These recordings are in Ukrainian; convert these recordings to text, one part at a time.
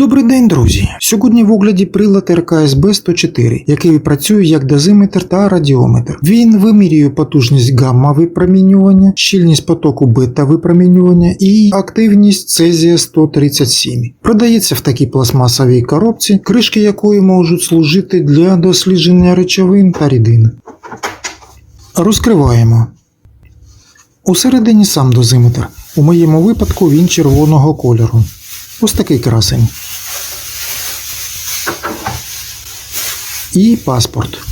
Добрий день, друзі! Сьогодні в огляді прилад РКСБ 104, який працює як дозиметр та радіометр. Він вимірює потужність гамма випромінювання, щільність потоку бета випромінювання і активність цезія 137. Продається в такій пластмасовій коробці, кришки якої можуть служити для дослідження речовин та рідин. Розкриваємо. Усередині сам дозиметр. У моєму випадку він червоного кольору. Ось такий красень. І паспорт.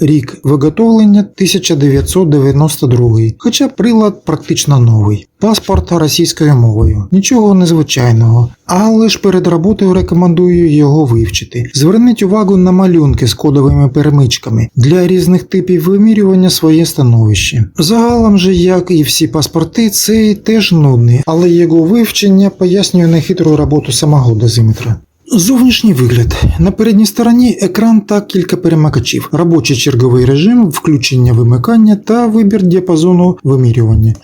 Рік виготовлення 1992, хоча прилад практично новий. Паспорт російською мовою. Нічого незвичайного, але ж перед роботою рекомендую його вивчити. Зверніть увагу на малюнки з кодовими перемичками для різних типів вимірювання своє становище. Загалом же, як і всі паспорти, цей теж нудний, але його вивчення пояснює нехитру роботу самого дозиметра. Зовнішній вигляд. На передній стороні екран та кілька перемикачів, робочий черговий режим, включення вимикання та вибір діапазону вимірювання.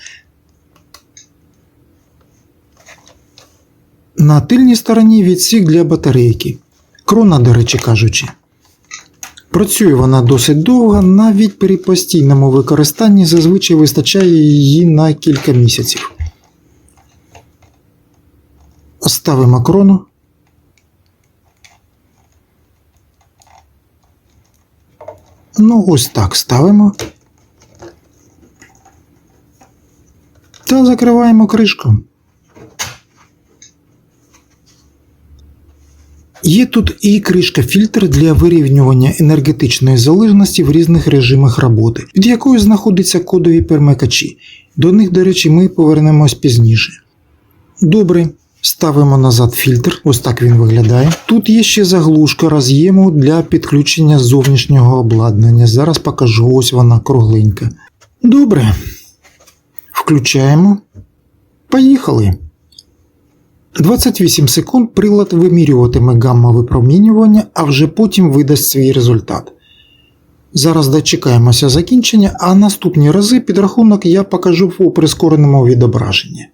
На тильній стороні відсік для батарейки. Крона, до речі кажучи. Працює вона досить довго, навіть при постійному використанні зазвичай вистачає її на кілька місяців. Ставимо крону. Ну, ось так ставимо. Та закриваємо кришку. Є тут і кришка фільтр для вирівнювання енергетичної залежності в різних режимах роботи, від якої знаходяться кодові перемикачі. До них, до речі, ми повернемось пізніше. Добре. Ставимо назад фільтр, ось так він виглядає. Тут є ще заглушка роз'єму для підключення зовнішнього обладнання. Зараз покажу, ось вона кругленька. Добре. Включаємо. Поїхали. 28 секунд прилад вимірюватиме гамма випромінювання, а вже потім видасть свій результат. Зараз дочекаємося закінчення, а наступні рази підрахунок я покажу у прискореному відображенні.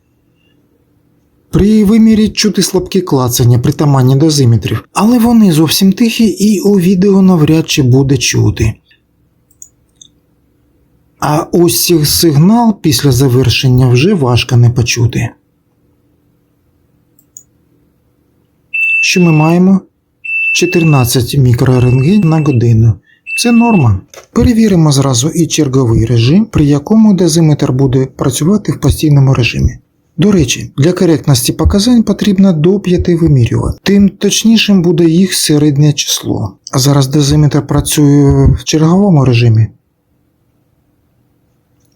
При вимірі чути слабкі клацання притаманні дозиметрів, але вони зовсім тихі і у відео навряд чи буде чути. А ось сигнал після завершення вже важко не почути. Що ми маємо? 14 мікрорентген на годину. Це норма. Перевіримо зразу і черговий режим, при якому дозиметр буде працювати в постійному режимі. До речі, для коректності показань потрібно до 5 вимірювати, тим точнішим буде їх середнє число. А зараз дозиметр працює в черговому режимі.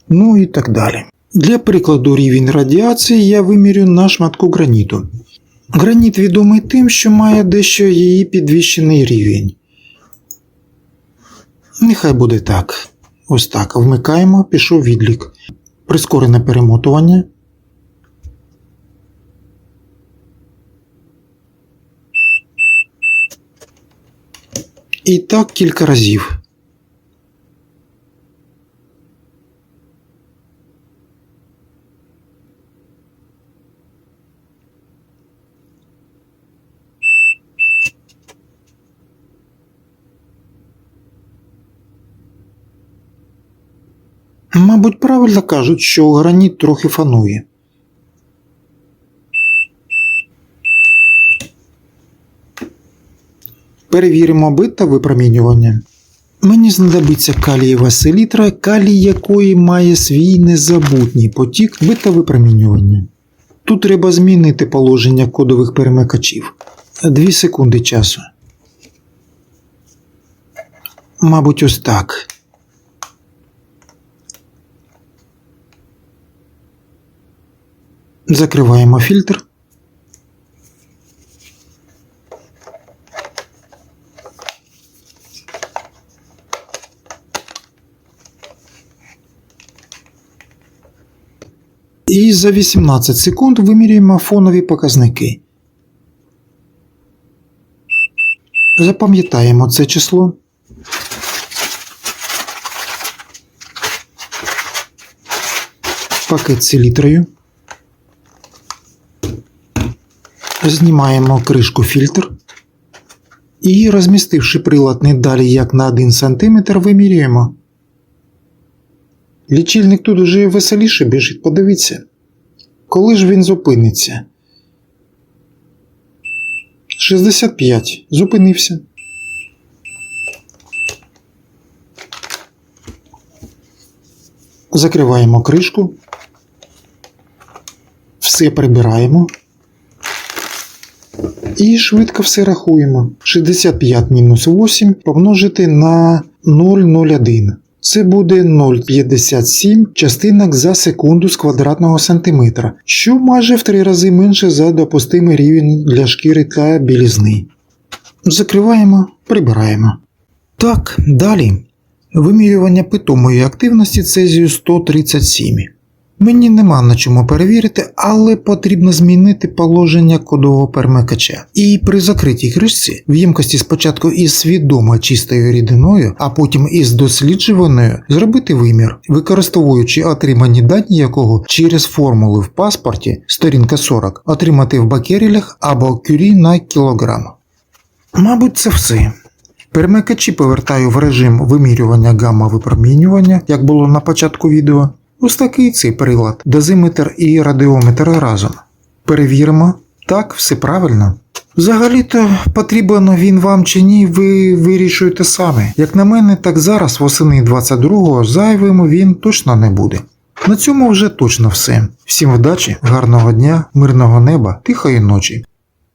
Ну і так далі. Для прикладу рівень радіації я вимірю на шматку граніту. Граніт відомий тим, що має дещо її підвищений рівень. Нехай буде так. Ось так. Вмикаємо, пішов відлік. Прискорене перемотування. І так кілька разів. Мабуть, правильно кажуть, що граніт трохи фанує. Перевіримо бит та випромінювання. Мені знадобиться калієва селітра, калій якої має свій незабутній потік бита випромінювання. Тут треба змінити положення кодових перемикачів. Дві секунди часу. Мабуть, ось так. Закриваємо фільтр. І за 18 секунд вимірюємо фонові показники. Запам'ятаємо це число. пакет селітрою. Знімаємо кришку фільтр. І розмістивши прилад не далі як на 1 см, вимірюємо. Лічильник тут уже веселіше біжить, подивіться. Коли ж він зупиниться? 65. Зупинився. Закриваємо кришку. Все прибираємо. І швидко все рахуємо. 65 мінус 8 помножити на 0,01. Це буде 0,57 частинок за секунду з квадратного сантиметра, що майже в три рази менше за допустимий рівень для шкіри та білізни. Закриваємо, прибираємо. Так, далі. Вимірювання питомої активності цезію 137. Мені нема на чому перевірити, але потрібно змінити положення кодового перемикача. І при закритій кришці в ємкості спочатку із свідомо чистою рідиною, а потім із досліджуваною зробити вимір, використовуючи отримані дані якого через формули в паспорті, сторінка 40, отримати в бакерілях або кюрі на кілограм. Мабуть, це все. Перемикачі повертаю в режим вимірювання гамма-випромінювання, як було на початку відео. Ось такий цей прилад, дозиметр і радіометр разом. Перевіримо, так, все правильно. Взагалі-то потрібен він вам чи ні, ви вирішуєте самі. Як на мене, так зараз, восени 22-го, зайвим він точно не буде. На цьому вже точно все. Всім вдачі, гарного дня, мирного неба, тихої ночі.